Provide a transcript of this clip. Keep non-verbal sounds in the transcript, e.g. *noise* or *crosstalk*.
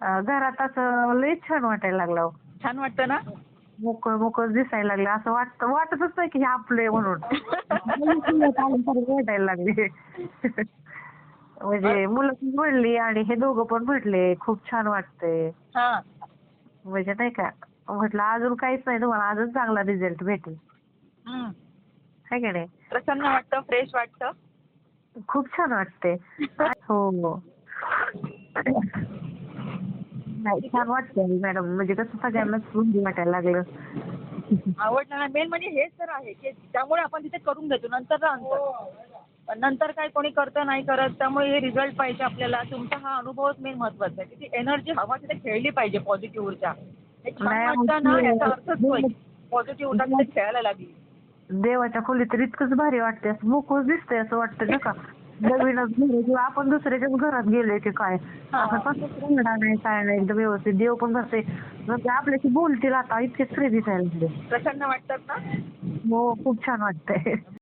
घरात असं लय छान वाटायला लागलं अहो. छान वाटतं ना? मोकळं मोकळं दिसायला लागलं. असं वाटत वाटतच नाही की हे आपलं आहे म्हणून. *laughs* आल्यासारखं वाटायला लागले. म्हणजे मुलं पण म्हणली आणि हे दोघं पण म्हटले खूप छान वाटतंय. हा. म्हणजे नाही का म्हटलं अजून काहीच नाही तुम्हाला अजून चांगला रिझल्ट भेटेल. हम्म. है की नाही? प्रसन्न वाटतं फ्रेश वाटतं? खूप छान वाटते *laughs* हो. नाही छान वाटतंय मॅडम. म्हणजे कसं सगळ्यांनाच रुंदी वाटायला लागलं. आवडलं ना. मेन म्हणजे हेच तर आहे की त्यामुळे आपण तिथे करून घेतो. नंतर अंतर. पण नंतर काय कोणी करतं नाही करत त्यामुळे हे रिझल्ट पाहिजे आपल्याला. तुमचा हा अनुभवच मेन महत्त्वाचा आहे. की ती एनर्जी हवा तिथे खेळली पाहिजे पॉझिटिव्ह ऊर्जा. हे छान नाही, वाटतं ना. याचा अर्थच पॉझिटिव्ह ऊर्जा तिथे खेळायला लागली. देवाच्या खोलीत तर इतकंच भारी वाटते असं मोकळं दिसतंय असं वाटतं ना का? नवीनच घर किंवा आपण दुसऱ्याच्याच घरात गेलोय की काय. असं कसंच रंगडा नाही काय नाही एकदम व्यवस्थित देव पण बसते म्हणजे आपल्याशी बोलतील आता इतके फ्री दिसायला लागले. प्रसन्न वाटतात ना? हो खूप छान वाटतंय.